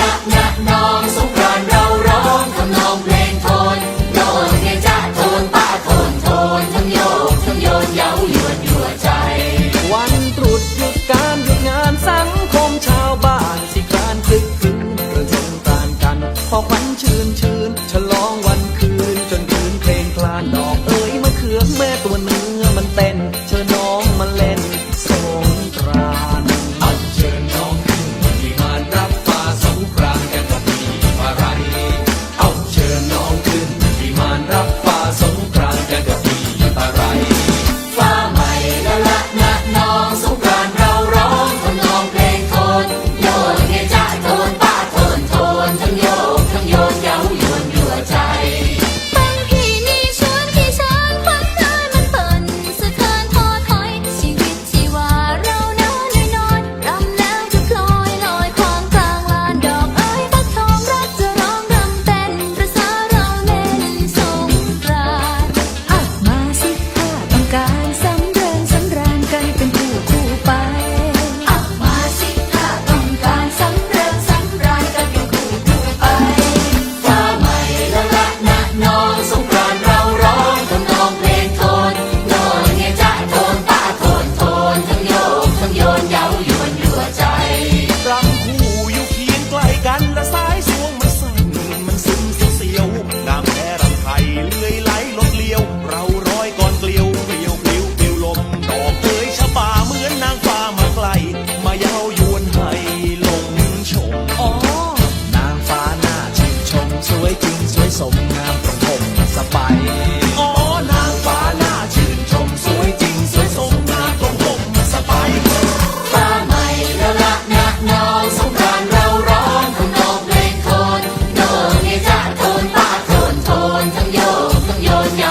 ละนะนองสงกรานเราร้องทำนองเพลงโทนโยนเยจ้าโทนป้าโทนโทนทั้งโยกทั้งโยนเย้ายวนยั่วใจวันตรุษหยุดการหยุดงานสังคมชาวบ้านสิกานคึกคืนประชมตานกันพอควันชื้นชื้นฉลอง อ 有鸟。